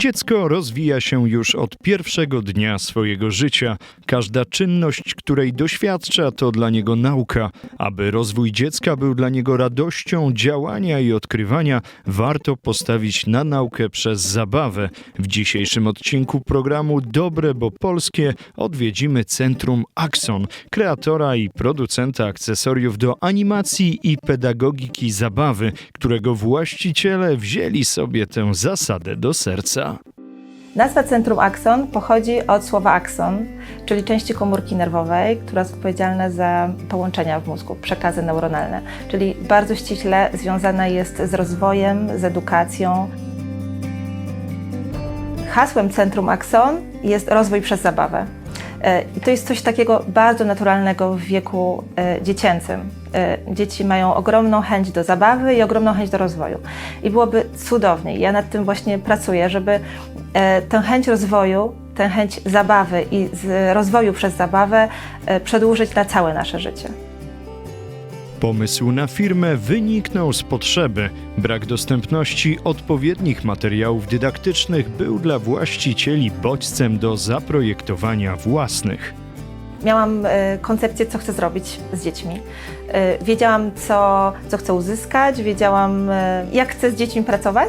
Dziecko rozwija się już od pierwszego dnia swojego życia. Każda czynność, której doświadcza, to dla niego nauka. Aby rozwój dziecka był dla niego radością działania i odkrywania, warto postawić na naukę przez zabawę. W dzisiejszym odcinku programu Dobre, bo polskie odwiedzimy Centrum Axon, kreatora i producenta akcesoriów do animacji i pedagogiki zabawy, którego właściciele wzięli sobie tę zasadę do serca. Nazwa Centrum Axon pochodzi od słowa axon, czyli części komórki nerwowej, która jest odpowiedzialna za połączenia w mózgu, przekazy neuronalne, czyli bardzo ściśle związana jest z rozwojem, z edukacją. Hasłem Centrum Axon jest rozwój przez zabawę. E, I to jest coś takiego bardzo naturalnego w wieku e, dziecięcym. E, Dzieci mają ogromną chęć do zabawy i ogromną chęć do rozwoju. I byłoby cudownie, ja nad tym właśnie pracuję, żeby e, tę chęć rozwoju, tę chęć zabawy i rozwoju przez zabawę e, przedłużyć na całe nasze życie. Pomysł na firmę wyniknął z potrzeby. Brak dostępności odpowiednich materiałów dydaktycznych był dla właścicieli bodźcem do zaprojektowania własnych. Miałam e, koncepcję, co chcę zrobić z dziećmi. E, Wiedziałam, co, co chcę uzyskać, wiedziałam, e, jak chcę z dziećmi pracować,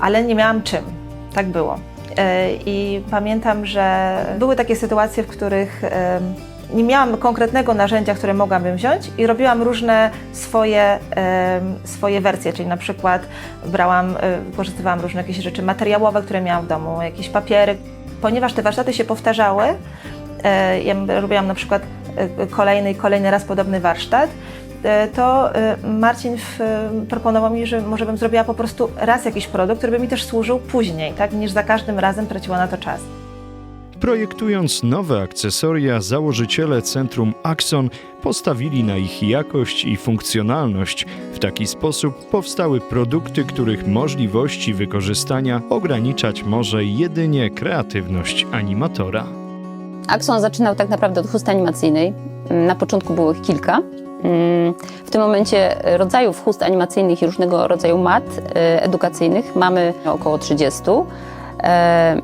ale nie miałam czym. Tak było. I pamiętam, że były takie sytuacje, w których nie miałam konkretnego narzędzia, które mogłabym wziąć i robiłam różne swoje, swoje wersje, czyli na przykład brałam, wykorzystywałam różne jakieś rzeczy materiałowe, które miałam w domu, jakieś papiery. Ponieważ te warsztaty się powtarzały, ja robiłam na przykład e, kolejny i kolejny raz podobny warsztat, e, to e, Marcin proponował mi, że może bym zrobiła po prostu raz jakiś produkt, który by mi też służył później, tak, niż za każdym razem traciła na to czas. Projektując nowe akcesoria, założyciele Centrum Axon postawili na ich jakość i funkcjonalność. W taki sposób powstały produkty, których możliwości wykorzystania ograniczać może jedynie kreatywność animatora. Axon zaczynał tak naprawdę od chusty animacyjnej. Na początku było ich kilka. Mm, W tym momencie rodzajów chust animacyjnych i różnego rodzaju mat e, edukacyjnych mamy około 30. E,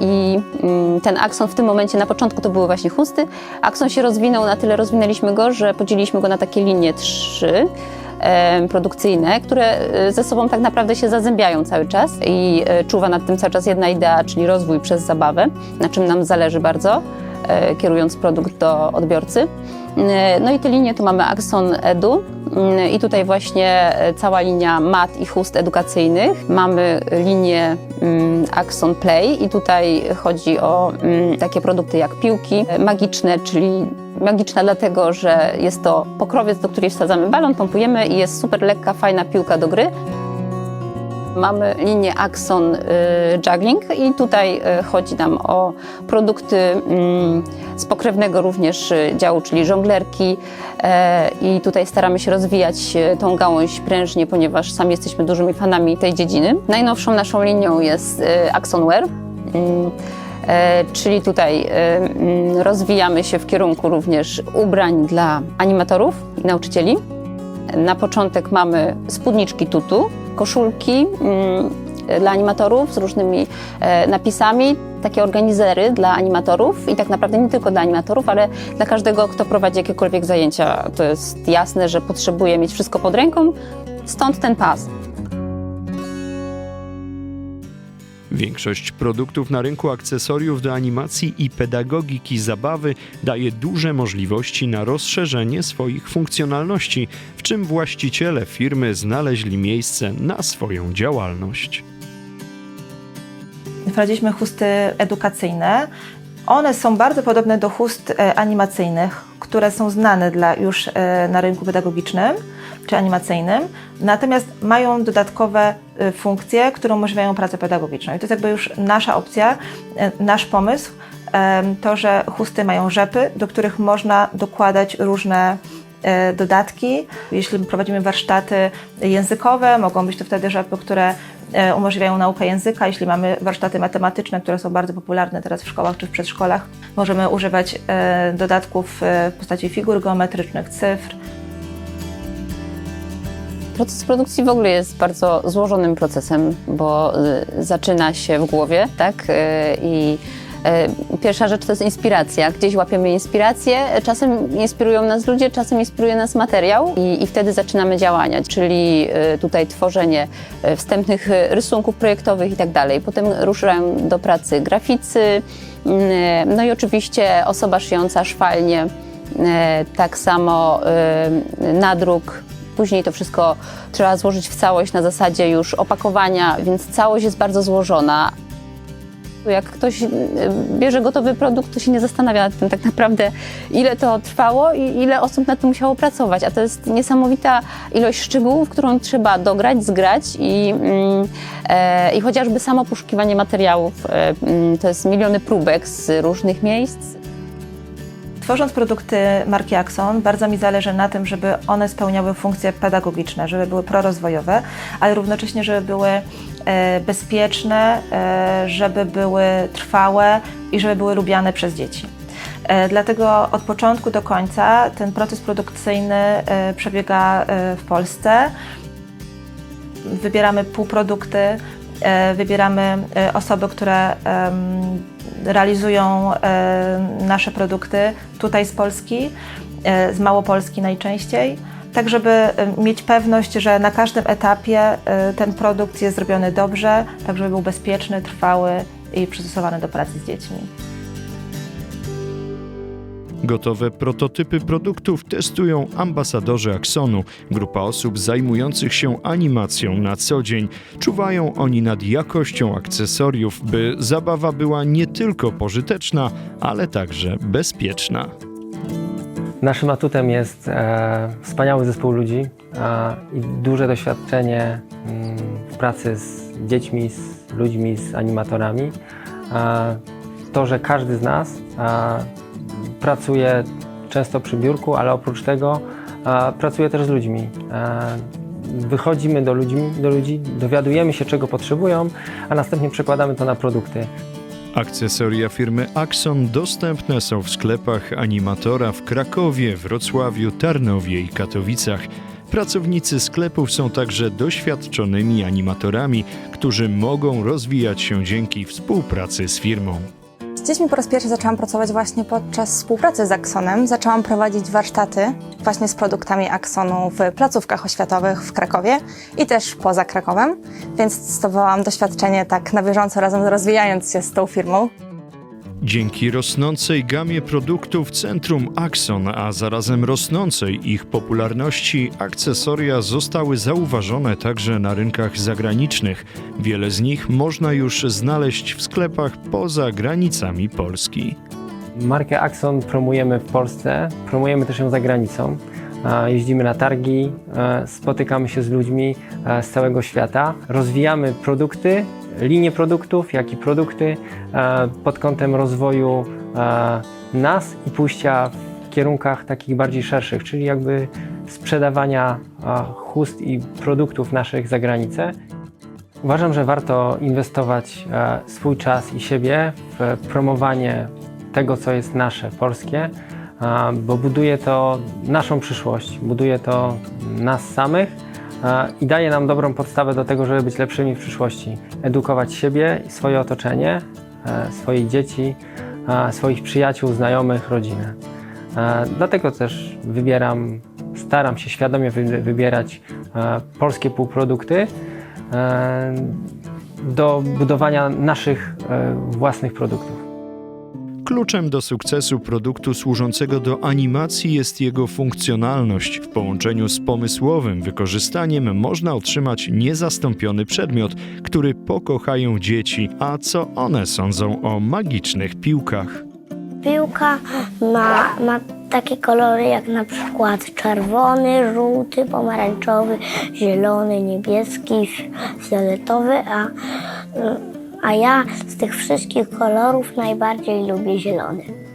I mm, ten akson w tym momencie, na początku to były właśnie chusty. Akson się rozwinął, na tyle rozwinęliśmy go, że podzieliliśmy go na takie linie trzy e, produkcyjne, które e, ze sobą tak naprawdę się zazębiają cały czas i czuwa nad tym cały czas jedna idea, czyli rozwój przez zabawę, na czym nam zależy bardzo, kierując produkt do odbiorcy. E, No i te linie tu mamy Axon Edu mm, i tutaj właśnie e, cała linia mat i chust edukacyjnych. Mamy linię mm, Axon Play i tutaj chodzi o mm, takie produkty jak piłki e, magiczne, czyli magiczna dlatego, że jest to pokrowiec, do której wsadzamy balon, pompujemy i jest super lekka, fajna piłka do gry. Mamy linię Axon y, Juggling i tutaj y, chodzi nam o produkty mm, z pokrewnego również y, działu, czyli żonglerki e, i tutaj staramy się rozwijać tą gałąź prężnie, ponieważ sami jesteśmy dużymi fanami tej dziedziny. Najnowszą naszą linią jest Axon Wear. Mm, e, Czyli tutaj mm, rozwijamy się w kierunku również ubrań dla animatorów i nauczycieli. Na początek mamy spódniczki tutu, koszulki mm, dla animatorów z różnymi e, napisami, takie organizery dla animatorów i tak naprawdę nie tylko dla animatorów, ale dla każdego, kto prowadzi jakiekolwiek zajęcia. To jest jasne, że potrzebuje mieć wszystko pod ręką, stąd ten pas. Większość produktów na rynku akcesoriów do animacji i pedagogiki zabawy daje duże możliwości na rozszerzenie swoich funkcjonalności, w czym właściciele firmy znaleźli miejsce na swoją działalność. Wprowadziliśmy chusty edukacyjne. One są bardzo podobne do chust e, animacyjnych, które są znane dla już e, na rynku pedagogicznym czy animacyjnym, natomiast mają dodatkowe e, funkcje, które umożliwiają pracę pedagogiczną. I to jest jakby już nasza opcja, e, nasz pomysł, to, że chusty mają rzepy, do których można dokładać różne e, dodatki. Jeśli prowadzimy warsztaty językowe, mogą być to wtedy rzepy, które umożliwiają naukę języka. Jeśli mamy warsztaty matematyczne, które są bardzo popularne teraz w szkołach czy w przedszkolach, możemy używać dodatków w postaci figur geometrycznych, cyfr. Proces produkcji w ogóle jest bardzo złożonym procesem, bo y, zaczyna się w głowie, tak? Y, I y, pierwsza rzecz to jest inspiracja. Gdzieś łapiemy inspirację, czasem inspirują nas ludzie, czasem inspiruje nas materiał i, i wtedy zaczynamy działania, czyli tutaj tworzenie wstępnych rysunków projektowych i tak dalej. Potem ruszają do pracy graficy, no i oczywiście osoba szyjąca szwalnie, tak samo nadruk. Później to wszystko trzeba złożyć w całość na zasadzie już opakowania, więc całość jest bardzo złożona. Jak ktoś e, bierze gotowy produkt, to się nie zastanawia nad tym tak naprawdę, ile to trwało i ile osób nad tym musiało pracować. A to jest niesamowita ilość szczegółów, którą trzeba dograć, zgrać i, mm, e, i chociażby samo poszukiwanie materiałów. E, mm, to jest miliony próbek z różnych miejsc. Tworząc produkty marki Axon, bardzo mi zależy na tym, żeby one spełniały funkcje pedagogiczne, żeby były prorozwojowe, ale równocześnie, żeby były e, bezpieczne, e, żeby były trwałe i żeby były lubiane przez dzieci. E, Dlatego od początku do końca ten proces produkcyjny przebiega w Polsce. Wybieramy półprodukty, wybieramy e, osoby, które realizują e, nasze produkty tutaj z Polski, e, z Małopolski najczęściej, tak żeby e, mieć pewność, że na każdym etapie e, ten produkt jest zrobiony dobrze, tak żeby był bezpieczny, trwały i przystosowany do pracy z dziećmi. Gotowe prototypy produktów testują ambasadorzy Axonu, grupa osób zajmujących się animacją na co dzień. Czuwają oni nad jakością akcesoriów, by zabawa była nie tylko pożyteczna, ale także bezpieczna. Naszym atutem jest e, wspaniały zespół ludzi i duże doświadczenie mm, w pracy z dziećmi, z ludźmi, z animatorami. To, że każdy z nas pracuje często przy biurku, ale oprócz tego e, pracuje też z ludźmi. E, wychodzimy do ludzi, do ludzi, dowiadujemy się, czego potrzebują, a następnie przekładamy to na produkty. Akcesoria firmy Axon dostępne są w sklepach animatora w Krakowie, Wrocławiu, Tarnowie i Katowicach. Pracownicy sklepów są także doświadczonymi animatorami, którzy mogą rozwijać się dzięki współpracy z firmą. Dziećmi po raz pierwszy zaczęłam pracować właśnie podczas współpracy z Axonem. Zaczęłam prowadzić warsztaty właśnie z produktami Axonu w placówkach oświatowych w Krakowie i też poza Krakowem, więc zdobywałam doświadczenie tak na bieżąco razem rozwijając się z tą firmą. Dzięki rosnącej gamie produktów Centrum Axon, a zarazem rosnącej ich popularności, akcesoria zostały zauważone także na rynkach zagranicznych. Wiele z nich można już znaleźć w sklepach poza granicami Polski. Markę Axon promujemy w Polsce, promujemy też ją za granicą. E, Jeździmy na targi, e, spotykamy się z ludźmi e, z całego świata, rozwijamy produkty, linie produktów, jak i produkty e, pod kątem rozwoju e, nas i pójścia w kierunkach takich bardziej szerszych, czyli jakby sprzedawania e, chust i produktów naszych za granicę. Uważam, że warto inwestować swój czas i siebie w promowanie tego, co jest nasze, polskie, bo buduje to naszą przyszłość, buduje to nas samych i daje nam dobrą podstawę do tego, żeby być lepszymi w przyszłości. Edukować siebie i swoje otoczenie, e, swoich dzieci, swoich przyjaciół, znajomych, rodzinę. E, Dlatego też wybieram, staram się świadomie wy- wybierać e, polskie półprodukty do budowania naszych własnych produktów. Kluczem do sukcesu produktu służącego do animacji jest jego funkcjonalność. W połączeniu z pomysłowym wykorzystaniem można otrzymać niezastąpiony przedmiot, który pokochają dzieci. A co one sądzą o magicznych piłkach? Piłka ma, ma takie kolory jak na przykład czerwony, żółty, pomarańczowy, zielony, niebieski, fioletowy, a, a ja z tych wszystkich kolorów najbardziej lubię zielony.